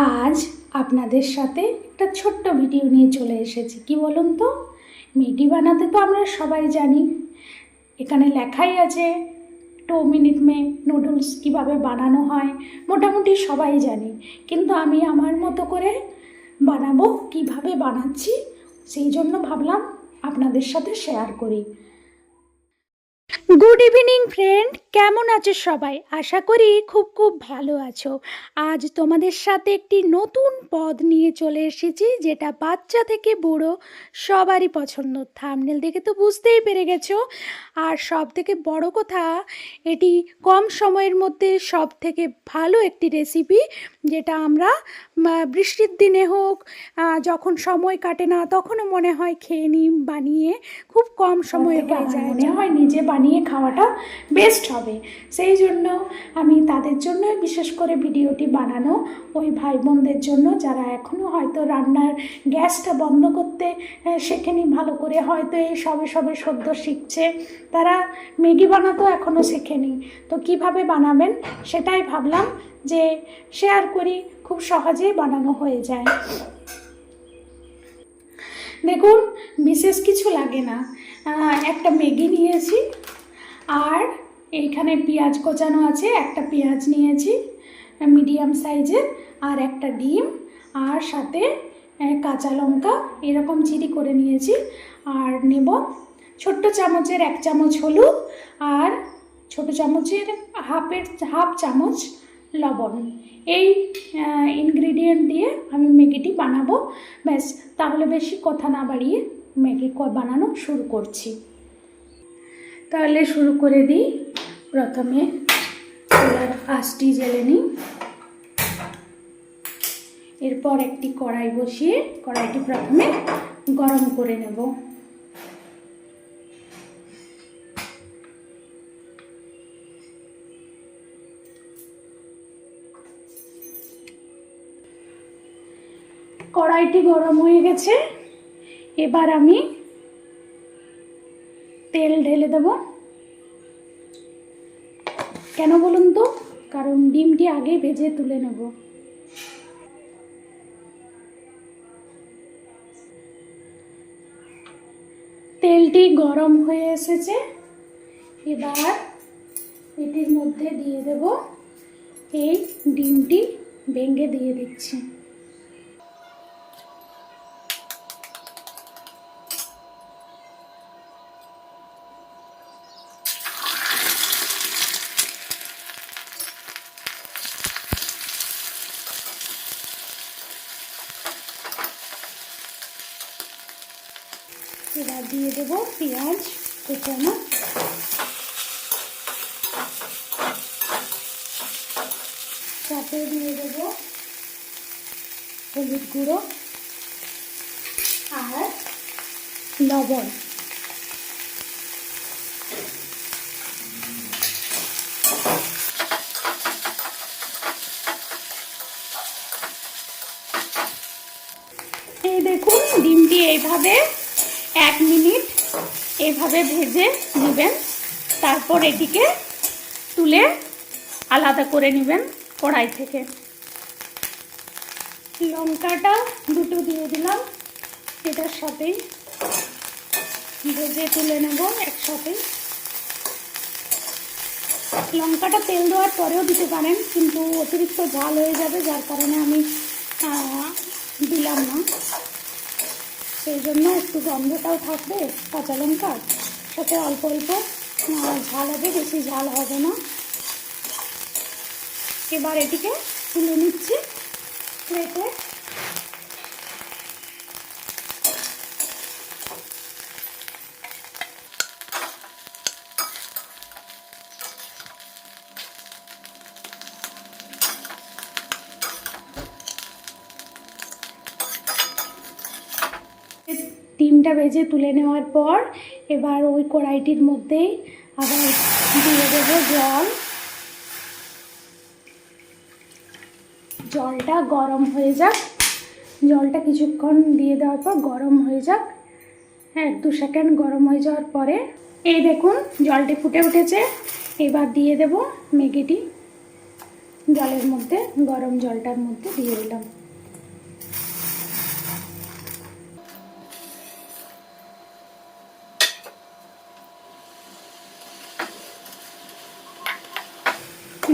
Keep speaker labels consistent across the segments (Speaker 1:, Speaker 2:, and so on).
Speaker 1: আজ আপনাদের সাথে একটা ছোট্ট ভিডিও নিয়ে চলে এসেছি। কি বলুন তো? ম্যাগি বানাতে তো আমরা সবাই জানি। এখানে লেখাই আছে টু মিনিট মে নুডলস কীভাবে বানানো হয়, মোটামুটি সবাই জানি। কিন্তু আমি আমার মতো করে বানাবো, কীভাবে বানাচ্ছি, সেই জন্য ভাবলাম আপনাদের সাথে শেয়ার করি। গুড ইভিনিং ফ্রেন্ড কেমন আছো সবাই? আশা করি খুব খুব ভালো আছো। আজ তোমাদের সাথে একটি নতুন পদ নিয়ে চলে এসেছি যেটা বাচ্চা থেকে বুড়ো সবারই পছন্দ। থামনেল দেখে তো বুঝতেই পেরে গেছো। আর সব থেকে বড় কথা এটি কম সময়ের মধ্যে সব থেকে ভালো একটি রেসিপি যেটা আমরা বৃষ্টির দিনে হোক যখন সময় কাটে না তখনও মনে হয় খেয়ে নিই বানিয়ে খুব কম সময়ে হয়ে যায়। মনে হয় নিজে বানিয়ে খাওয়াটা বেস্ট হবে। সেই জন্য আমি তাদের জন্য, বিশেষ করে ভিডিওটি বানানো ওই ভাই বোনদের জন্য, যারা এখনও হয়তো রান্নার গ্যাসটা বন্ধ করতে শেখেনি, ভালো করে হয়তো এই সবে সবে সদ্য শিখছে। তারা ম্যাগি বানাতেও এখনও শেখেনি। তো কীভাবে বানাবেন সেটাই ভাবলাম যে শেয়ার করি, খুব সহজেই বানানো হয়ে যায়। দেখুন, বিশেষ কিছু লাগে না। একটা ম্যাগি নিয়েছি আর এইখানে পেঁয়াজ কোচানো আছে, একটা পেঁয়াজ নিয়েছি, মিডিয়াম সাইজের, আর একটা ডিম, আর সাথে কাঁচা লঙ্কা, এরকম চিরি করে নিয়েছি, আর নেব ছোট্ট চামচের এক চামচ হলুদ, আর ছোট চামচের হাফের, হাফ চামচ লবণ। এই ইনগ্রিডিয়েন্ট দিয়ে আমি ম্যাগিটি বানাবো। ব্যাস, তাহলে বেশি কথা না বাড়িয়ে ম্যাগি বানানো শুরু করছি। তাহলে শুরু করে দিই। প্রথমে চুলার আঁচটি জেলে নিই। এরপর একটি কড়াই বসিয়ে কড়াইটি প্রথমে গরম করে নেব। কড়াইটি গরম হয়ে গেছে। এবার আমি তেল ঢেলে দেব। কেন বলুন তো? কারণ ডিমটি আগে ভেজে তুলে নেব। তেলটি গরম হয়ে এসেছে। এবার এটির মধ্যে দিয়ে দেব। এই ডিমটি ভেঙে দিয়ে দিচ্ছি। এবার দিয়ে দেবো পেঁয়াজ কুচানো। সাথে দিয়ে দেবো হলুদ গুঁড়ো আর লবণ। এই দেখুন ডিমটি এইভাবে এক মিনিট এভাবে ভেজে নেবেন। তারপর এটিকে তুলে আলাদা করে নেবেন কড়াই থেকে। লঙ্কাটা দুটো দিয়ে দিলাম। এটার সাথেই ভেজে তুলে নেব একসাথেই। লঙ্কাটা তেল দেওয়ার পরেও দিতে পারেন, কিন্তু অতিরিক্ত ঝাল হয়ে যাবে, যার কারণে আমি দিলাম না। সেই জন্য একটু গন্ধটাও থাকবে, কাঁচা লঙ্কার সাথে অল্প অল্প ঝাল হবে, বেশি ঝাল হবে না। এবার এটিকে তুলে নিচ্ছি প্লেটে ডিমটা ভেজে তুলে নেওয়ার পর এবার ওই কড়াইটির মধ্যেই আবার দিয়ে দেবো জল। জলটা গরম হয়ে যাক। জলটা কিছুক্ষণ দিয়ে দেওয়ার পর গরম হয়ে যাক। হ্যাঁ দু সেকেন্ড গরম হয়ে যাওয়ার পরে এই দেখুন জলটি ফুটে উঠেছে। এবার দিয়ে দেব ম্যাগিটি। জলের মধ্যে, গরম জলটার মধ্যে দিয়ে দিলাম।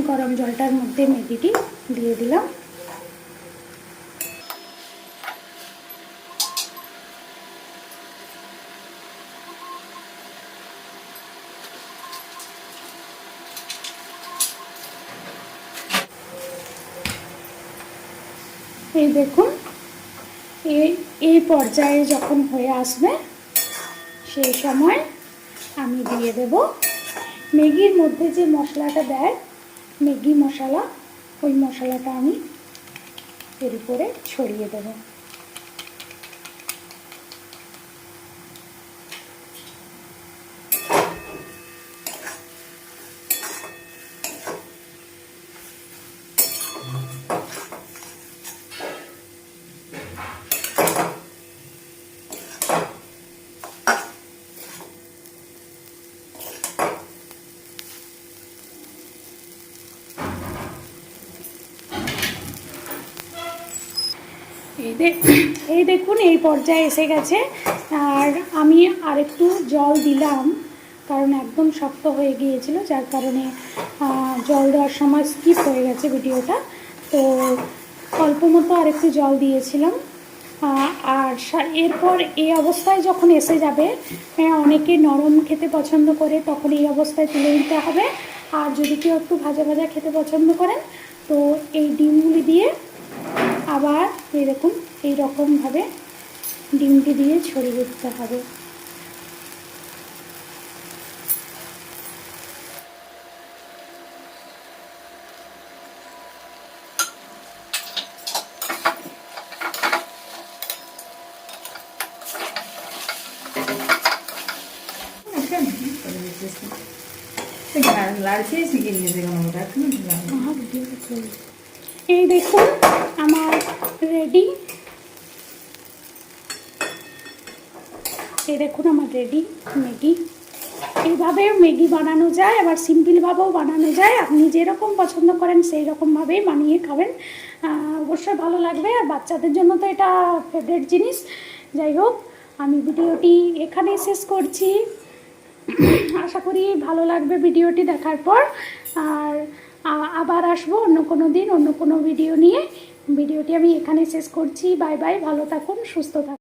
Speaker 1: গরম জলটার মধ্যে ম্যাগিটি দিয়ে দিলাম। এই দেখুন, এই এই পর্যায়ে যখন হয়ে আসবে, সেই সময় আমি দিয়ে দেব। ম্যাগির মধ্যে যে মশলাটা দেয় ম্যাগি মশলা ওই মশলাটা আমি এর উপরে ছড়িয়ে দেবো। এই দেখুন এই পর্যায়ে এসে গেছে। আর আমি আরেকটু জল দিলাম কারণ একদম শক্ত হয়ে গিয়েছিল যার কারণে জল দেওয়ার সময় স্কিপ হয়ে গেছে ভিডিওটা। তো অল্প মতো আরেকটু জল দিয়েছিলাম। আর এরপর এই অবস্থায় যখন এসে যাবে হ্যাঁ, অনেকে নরম খেতে পছন্দ করে তখন এই অবস্থায় তুলে নিতে হবে। আর যদি কেউ একটু ভাজা ভাজা খেতে পছন্দ করেন তো এই ডিমগুলি দিয়ে আবার এরকম এইরকমভাবে ডিমটি দিয়ে ছড়িয়ে দিতে হবে।
Speaker 2: নিয়েছে কোনো মতো এখনও
Speaker 1: এই দেখুন, আমার রেডি এই দেখুন, আমার রেডি ম্যাগি এইভাবে ম্যাগি বানানো যায়, আবার সিম্পলভাবেও বানানো যায়। আপনি যেরকম পছন্দ করেন সেই রকমভাবেই বানিয়ে খাবেন। অবশ্যই ভালো লাগবে। আর বাচ্চাদের জন্য তো এটা ফেভারিট জিনিস। যাই হোক, আমি ভিডিওটি এখানেই শেষ করছি। আশা করি ভালো লাগবে ভিডিওটি দেখার পর। আর আবার আসব অন্য কোনো দিন, অন্য কোনো ভিডিও নিয়ে। ভিডিওটি আমি এখানে শেষ করছি। বাই বাই, ভালো থাকুন, সুস্থ থাকুন।